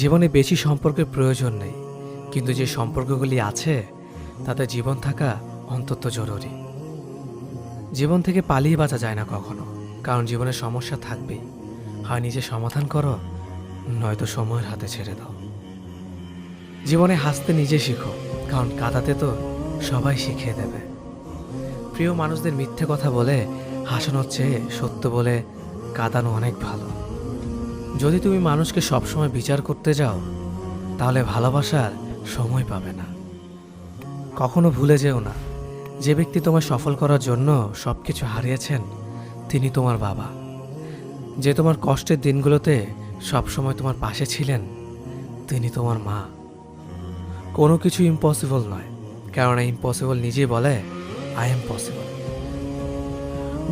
জীবনে বেশি সম্পর্কের প্রয়োজন নেই, কিন্তু যে সম্পর্কগুলি আছে, তাতে জীবন থাকা অন্তত জরুরি। জীবন থেকে পালিয়ে বাঁচা যায় না কখনো, কারণ জীবনে সমস্যা থাকবেই। হয় নিজে সমাধান করো, নয়তো সময়ের হাতে ছেড়ে দাও। জীবনে হাসতে নিজে শিখো, কারণ কাঁদাতে তো সবাই শিখিয়ে দেবে। প্রিয় মানুষদের মিথ্যে কথা বলে, হাসানোর চেয়ে সত্য বলে কাঁদানো অনেক ভালো। যদি তুমি মানুষকে সবসময় বিচার করতে যাও, তাহলে ভালোবাসার সময় পাবে না। কখনো ভুলে যেও না, যে ব্যক্তি তোমায় সফল করার জন্য সব কিছু হারিয়েছেন, তিনি তোমার বাবা। যে তোমার কষ্টের দিনগুলোতে সবসময় তোমার পাশে ছিলেন, তিনি তোমার মা। কোনো কিছু ইম্পসিবল নয়, কেননা ইম্পসিবল নিজেই বলে আই এম পসিবল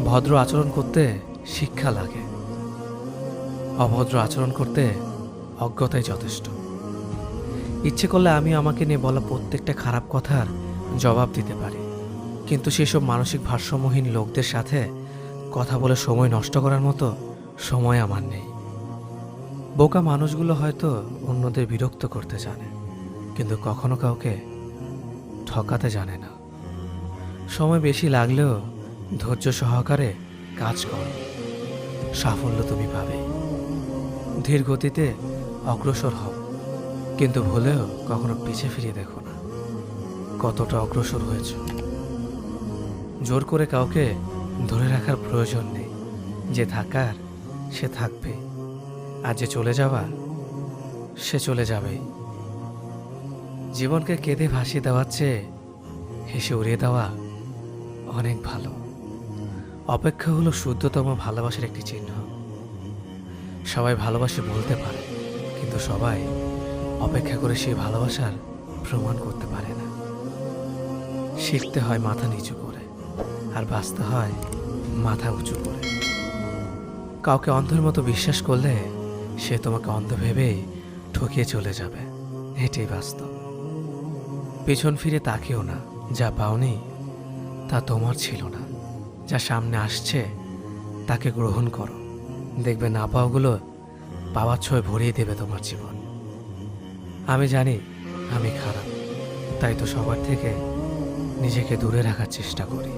ভদ্র আচরণ করতে শিক্ষা লাগে। অভদ্র আচরণ করতে অজ্ঞতাই যথেষ্ট। ইচ্ছে করলে আমি আমাকে নিয়ে বলা প্রত্যেকটা খারাপ কথার জবাব দিতে পারি। কিন্তু সেসব মানসিক ভারসাম্যহীন লোকদের সাথে কথা বলে সময় নষ্ট করার মতো সময় আমার নেই। বোকা মানুষগুলো হয়তো অন্যদের বিরক্ত করতে জানে, কিন্তু কখনো কাউকে ঠকাতে জানে না। সময় বেশি লাগলেও ধৈর্য সহকারে কাজ করো। সাফল্য তুমি পাবেই ধীর গতিতে অগ্রসর হও। কিন্তু ভুলেও কখনো পিছে ফিরিয়ে দেখো না। কতটা অগ্রসর হয়েছ। জোর করে কাউকে ধরে রাখার প্রয়োজন নেই। যে থাকার, সে থাকবে। আর যে চলে যাওয়া, সে চলে যাবে। জীবনকে কেঁদে ভাসিয়ে দেওয়ার চেয়ে হেসে উড়িয়ে দেওয়া অনেক ভালো। অপেক্ষা হলো শুদ্ধতম ভালোবাসার একটি চিহ্ন। সবাই ভালোবাসে বলতে পারে, কিন্তু সবাই অপেক্ষা করে সেই ভালোবাসার প্রমাণ করতে পারে না। শিখতে হয় মাথা নিচু করে, আর বাঁচতে হয় মাথা উঁচু করে। কাউকে অন্ধের মতো বিশ্বাস করলে সে তোমাকে অন্ধ ভেবেই ঠকিয়ে চলে যাবে। এটাই বাস্তব। পেছন ফিরে তাকেও না, যা পাওনি তা তোমার ছিল না। যা সামনে আসছে, তাকে গ্রহণ করো। দেখবে না পাওয়াগুলো পাওয়ার ছয় ভরিয়ে দেবে তোমার জীবন। আমি জানি আমি খারাপ, তাই তো সবার থেকে নিজেকে দূরে রাখার চেষ্টা করি।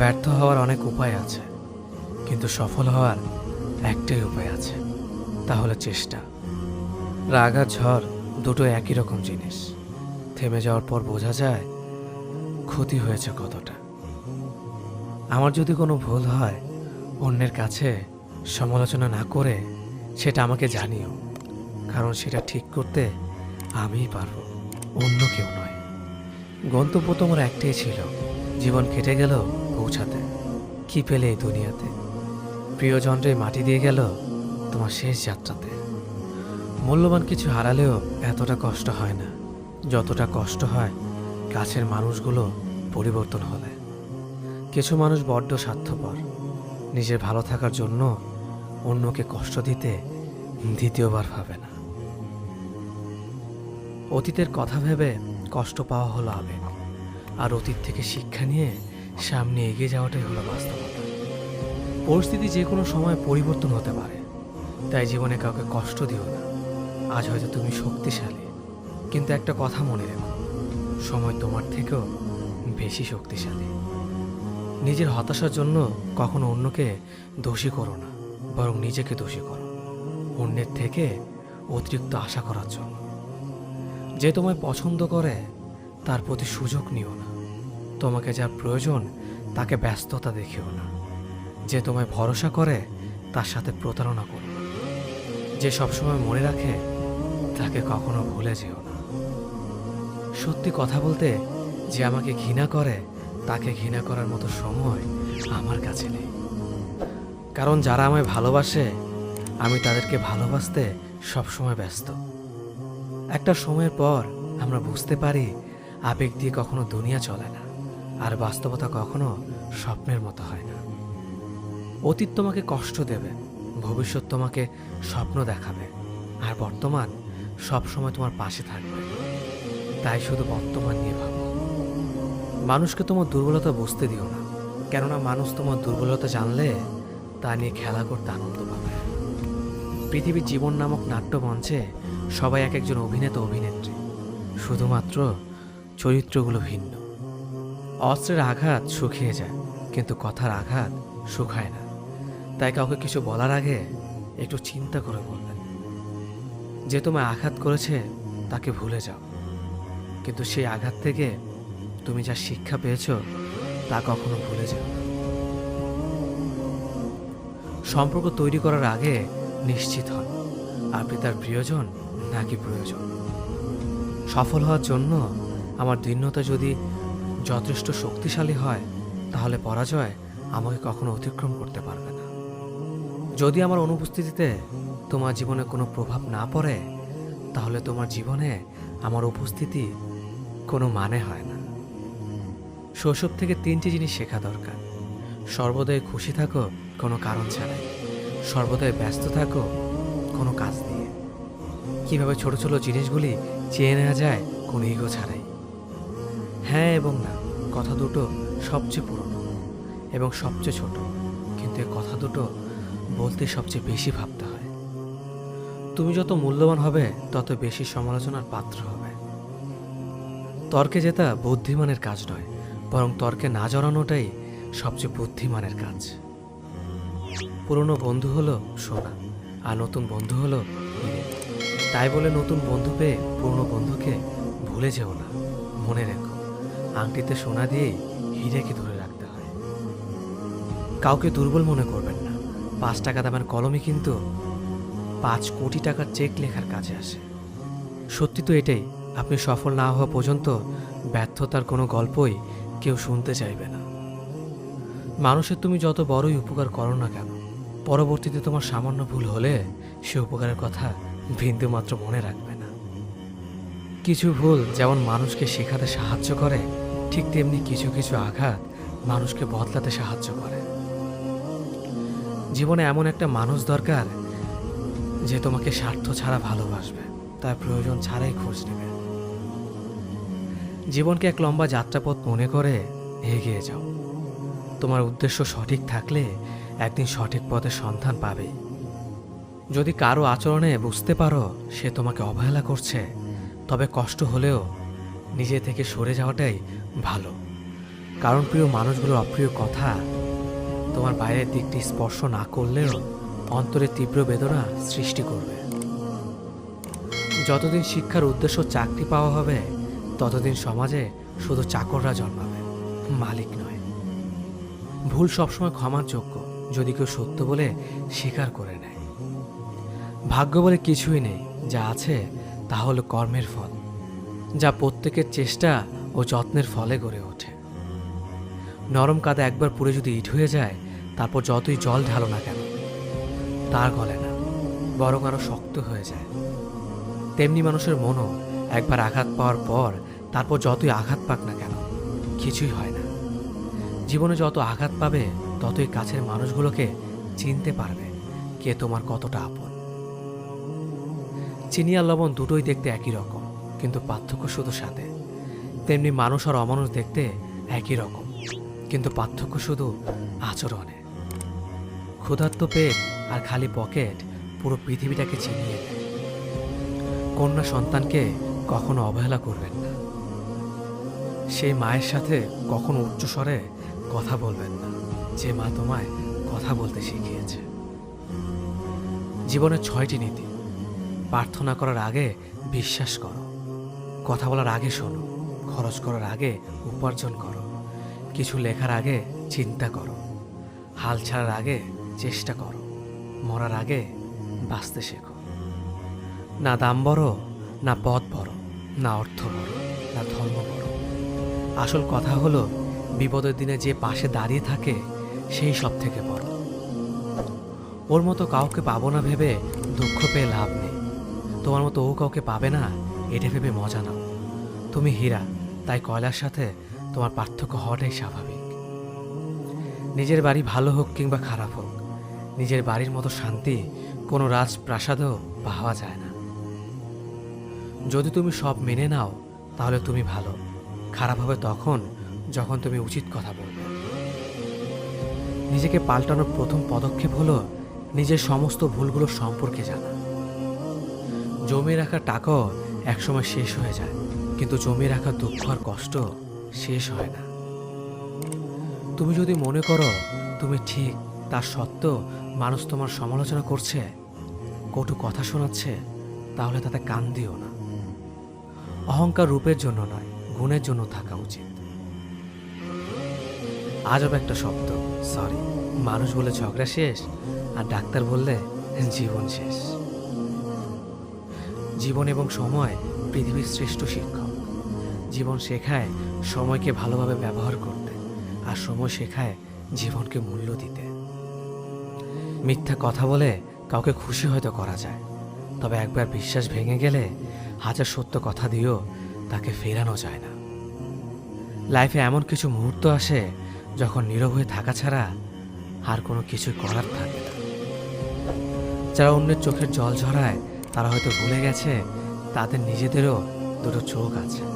ব্যর্থ হওয়ার অনেক উপায় আছে, কিন্তু সফল হওয়ার একটাই উপায় আছে তাহলে চেষ্টা। রাগ আর ঝড় দুটো একই রকম জিনিস। থেমে যাওয়ার পর বোঝা যায় ক্ষতি হয়েছে কতটা। আমার যদি কোনো ভুল হয় অন্যের কাছে সমালোচনা না করে সেটা আমাকে জানিও, কারণ সেটা ঠিক করতে আমিই পারব, অন্য কেউ নয়। গন্তব্য তোমার একটাই ছিল, জীবন কেটে গেল পৌঁছাতে, কি পেলে এই দুনিয়াতে? প্রিয়জনরে মাটি দিয়ে গেল তোমার শেষ যাত্রাতে। মূল্যবান কিছু হারালেও এতটা কষ্ট হয় না, যতটা কষ্ট হয় কাছের মানুষগুলো পরিবর্তন হলে। কিছু মানুষ বড্ড স্বার্থপর নিজের ভালো থাকার জন্য অন্যকে কষ্ট দিতে দ্বিতীয়বার ভাবে না। অতীতের কথা ভেবে কষ্ট পাওয়া হলো আবেগ, আর অতীত থেকে শিক্ষা নিয়ে সামনে এগিয়ে যাওয়াটাই হলো বাস্তবতা। পরিস্থিতি যে কোনো সময় পরিবর্তন হতে পারে, তাই জীবনে কাউকে কষ্ট দিও না। আজ হয়তো তুমি শক্তিশালী, কিন্তু একটা কথা মনে রেখো, সময় তোমার থেকেও বেশি শক্তিশালী। নিজের হতাশার জন্য কখনো অন্যকে দোষী করো না, বরং নিজেকে দোষী করো। অন্যের থেকে অতিরিক্ত আশা করার জন্য। যে তোমায় পছন্দ করে, তার প্রতি সুযোগ নিও না। তোমাকে যার প্রয়োজন, তাকে ব্যস্ততা দেখিও না। যে তোমায় ভরসা করে, তার সাথে প্রতারণা করো। যে সবসময় মনে রাখে, তাকে কখনো ভুলে যেও না। সত্যি কথা বলতে, যে আমাকে ঘৃণা করে তাকে ঘৃণা করার মতো সময় আমার কাছে নেই। কারণ যারা আমায় ভালোবাসে, আমি তাদেরকে ভালোবাসতে সবসময় ব্যস্ত। একটা সময়ের পর আমরা বুঝতে পারি, আবেগ দিয়ে কখনো দুনিয়া চলে না, আর বাস্তবতা কখনো স্বপ্নের মতো হয় না। অতীত তোমাকে কষ্ট দেবে, ভবিষ্যৎ তোমাকে স্বপ্ন দেখাবে, আর বর্তমান সব সময় তোমার পাশে থাকবে। তাই শুধু বর্তমান নিয়ে ভাবো। মানুষকে তোমার দুর্বলতা বুঝতে দিও না। কেননা মানুষ তোমার দুর্বলতা জানলে তা নিয়ে খেলা করতে আনন্দ পাবে। পৃথিবীর জীবন নামক নাট্যমঞ্চে সবাই এক একজন অভিনেতা, অভিনেত্রী। শুধুমাত্র চরিত্রগুলো ভিন্ন। অস্ত্রের আঘাত শুকিয়ে যায়, কিন্তু কথার আঘাত শুকায় না। তাই কাউকে কিছু বলার আগে একটু চিন্তা করে বলবেন যে তোমায় আঘাত করেছে, তাকে ভুলে যাও। কিন্তু সেই আঘাত থেকে তুমি যা শিক্ষা পেয়েছ, তা কখনো ভুলে যাও সম্পর্ক তৈরি করার আগে নিশ্চিত হন আপনি তার প্রিয়জন নাকি প্রয়োজন। সফল হওয়ার জন্য আমার দীর্ণতা যদি যথেষ্ট শক্তিশালী হয়, তাহলে পরাজয় আমাকে কখনো অতিক্রম করতে পারবে না। যদি আমার অনুপস্থিতিতে তোমার জীবনে কোনো প্রভাব না পড়ে, তাহলে তোমার জীবনে আমার উপস্থিতি কোনো মানে হয় না। শৈশব থেকে তিনটি জিনিস শেখা দরকার। সর্বদাই খুশি থাকো, কোনো কারণ ছাড়াই। সর্বদাই ব্যস্ত থাকো, কোনো কাজ নিয়ে। কীভাবে ছোট ছোট জিনিসগুলি চেয়ে নেওয়া যায়, কোনো ইগো ছাড়াই। হ্যাঁ এবং না, কথা দুটো সবচেয়ে পুরনো এবং সবচেয়ে ছোট। কিন্তু এই কথা দুটো বলতে সবচেয়ে বেশি ভাবতে হয়। তুমি যত মূল্যবান হবে, তত বেশি সমালোচনার পাত্র হবে। তর্কে জেতা বুদ্ধিমানের কাজ নয় বরং তর্কে না জড়ানোটাই সবচেয়ে বুদ্ধিমানের কাজ। পুরনো বন্ধু হলো সোনা, আর নতুন বন্ধু হলো তাই বলে নতুন বন্ধু পেয়ে পুরনো বন্ধুকে ভুলে যেও না। মনে রেখো, আংটিতে সোনা দিয়েই হিরেকে ধরে রাখতে হয়। কাউকে দুর্বল মনে করবেন না। পাঁচ টাকা দামের কলমই কিন্তু পাঁচ কোটি টাকার চেক লেখার কাজে আসে। সত্যি তো এটাই, আপনি সফল না হওয়া পর্যন্ত ব্যর্থতার কোনো গল্পই কেউ শুনতে চাইবে না। মানুষের তুমি যত বড়ই উপকার করো না কেন, পরবর্তীতে তোমার সামান্য ভুল হলে সে উপকারের কথা বিন্দু মাত্র মনে রাখবে না। কিছু ভুল যেমন মানুষকে শেখাতে সাহায্য করে, ঠিক তেমনি কিছু কিছু আঘাত মানুষকে বদলাতে সাহায্য করে। জীবনে এমন একটা মানুষ দরকার যে তোমাকে স্বার্থ ছাড়া ভালোবাসবে, তার প্রয়োজন ছাড়াই খোঁজ নেবে। জীবনকে এক লম্বা যাত্রাপথ মনে করে এগিয়ে যাও। তোমার উদ্দেশ্য সঠিক থাকলে একদিন সঠিক পথের সন্ধান পাবে। যদি কারও আচরণে বুঝতে পারো সে তোমাকে অবহেলা করছে, তবে কষ্ট হলেও নিজে থেকে সরে যাওয়াটাই ভালো। কারণ প্রিয় মানুষগুলোর অপ্রিয় কথা, তোমার বাইরের দিকটি স্পর্শ না করলেও অন্তরে তীব্র বেদনা সৃষ্টি করবে। যতদিন শিক্ষার উদ্দেশ্য চাকরি পাওয়া হবে ততদিন সমাজে শুধু চাকররা জন্মাবে, মালিক নয়। ভুল সবসময় ক্ষমার যোগ্য যদি কেউ সত্য বলে স্বীকার করে নেয়। ভাগ্য বলে কিছুই নেই, যা আছে তা হলো কর্মের ফল, যা প্রত্যেকের চেষ্টা ও যত্নের ফলে গড়ে ওঠে। নরম কাদা একবার পুড়ে যদি ইট হয়ে যায়, তারপর যতই জল ঢালো না কেন, তার গলে না, বরং আরও শক্ত হয়ে যায়। তেমনি মানুষের মনও একবার আঘাত পাওয়ার পর, তারপর যতই আঘাত পাক না কেন, কিছুই হয় না। জীবনে যত আঘাত পাবে, ততই কাছের মানুষগুলোকে চিনতে পারবে কে তোমার কতটা আপন। চিনি আর লবণ দুটোই দেখতে একই রকম, কিন্তু পার্থক্য শুধু সাথে। তেমনি মানুষ আর অমানুষ দেখতে একই রকম, কিন্তু পার্থক্য শুধু আচরণে। ক্ষুধার্ত পেট আর খালি পকেট পুরো পৃথিবীটাকে চিনিয়ে কন্যা সন্তানকে কখনো অবহেলা করবেন না। সেই মায়ের সাথে কখনো উচ্চস্বরে কথা বলবেন না। যে মা তোমায় কথা বলতে শিখিয়েছে। জীবনের ছয়টি নীতি। প্রার্থনা করার আগে বিশ্বাস করো। কথা বলার আগে শোনো। খরচ করার আগে উপার্জন করো। কিছু লেখার আগে চিন্তা করো। হাল ছাড়ার আগে চেষ্টা করো। মরার আগে বাঁচতে শেখো। না দাম বড় না পথ বড়, না অর্থ বড়, না ধর্ম বড়। আসল কথা হলো, বিপদের দিনে যে পাশে দাঁড়িয়ে থাকে, সেই সব থেকে বড়। ওর মতো কাউকে পাবো না ভেবে দুঃখ পেয়ে লাভ নেই। তোমার মতো ও কাউকে পাবে না, এটা ভেবে মজা নাও। তুমি হীরা, তাই কয়লার সাথে তোমার পার্থক্য হওয়াটাই স্বাভাবিক। নিজের বাড়ি ভালো হোক কিংবা খারাপ হোক, নিজের বাড়ির মতো শান্তি কোনো রাজপ্রাসাদেও পাওয়া যায় না। যদি তুমি সব মেনে নাও, তাহলে তুমি ভালো। খারাপ হবে তখন যখন তুমি উচিত কথা বলবে। নিজেকে পাল্টানোর প্রথম পদক্ষেপ হলো নিজের সমস্ত ভুলগুলো সম্পর্কে জানা। জমে রাখা টাকাও একসময় শেষ হয়ে যায়, কিন্তু জমে রাখা দুঃখ আর কষ্ট শেষ হয় না। তুমি যদি মনে করো তুমি ঠিক তার সত্ত্বেও মানুষ তোমার সমালোচনা করছে, কটু কথা শোনাচ্ছে, তাহলে তাতে কান দিও না। অহংকার রূপের জন্য নয়, গুণের জন্য থাকা উচিত। আজব একটা শব্দ সরি মানুষ বলে ঝগড়া শেষ, আর ডাক্তার বললে জীবন শেষ। জীবন এবং সময় পৃথিবীর শ্রেষ্ঠ শিক্ষক। জীবন শেখায় সময়কে ভালোভাবে ব্যবহার করতে, আর সময় শেখায় জীবনকে মূল্য দিতে। মিথ্যা কথা বলে কাউকে খুশি হয়তো করা যায়, তবে একবার বিশ্বাস ভেঙে গেলে হাজার সত্য কথা দিয়েও তাকে ফেরানো যায় না। লাইফে এমন কিছু মুহূর্ত আসে যখন নীরব হয়ে থাকা ছাড়া আর কোনো কিছু করার থাকে না। যারা অন্যের চোখের জল ঝরায়, তারা হয়তো ভুলে গেছে, তাদের নিজেদেরও দুটো চোখ আছে।